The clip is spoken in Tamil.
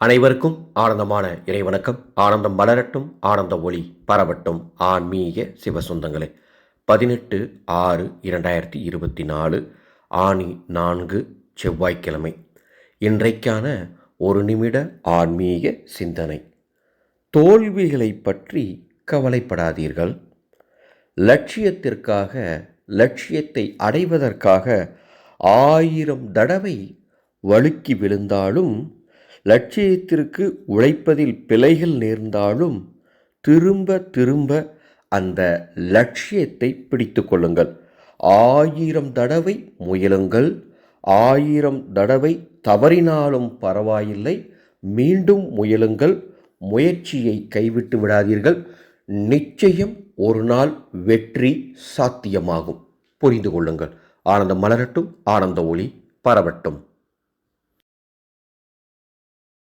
அனைவருக்கும் ஆனந்தமான இறைவணக்கம். ஆனந்தம் மலரட்டும் ஆனந்த ஒளி பரவட்டும். ஆன்மீக சிவசொந்தங்களே. பதினெட்டு ஆறு இரண்டாயிரத்தி இருபத்தி நாலு ஆணி நான்கு செவ்வாய்க்கிழமை. இன்றைக்கான ஒரு நிமிட ஆன்மீக சிந்தனை. தோல்விகளை பற்றி கவலைப்படாதீர்கள். லட்சியத்திற்காக லட்சியத்தை அடைவதற்காக ஆயிரம் தடவை வழுக்கி விழுந்தாலும் லட்சியத்திற்கு உழைப்பதில் பிழைகள் நேர்ந்தாலும் திரும்ப திரும்ப அந்த லட்சியத்தை பிடித்து கொள்ளுங்கள். ஆயிரம் தடவை முயலுங்கள். ஆயிரம் தடவை தவறினாலும் பரவாயில்லை. மீண்டும் முயலுங்கள். முயற்சியை கைவிட்டு விடாதீர்கள். நிச்சயம் ஒரு நாள் வெற்றி சாத்தியமாகும். புரிந்து கொள்ளுங்கள். ஆனந்தம் மலரட்டும். ஆனந்த ஒளி பரவட்டும்.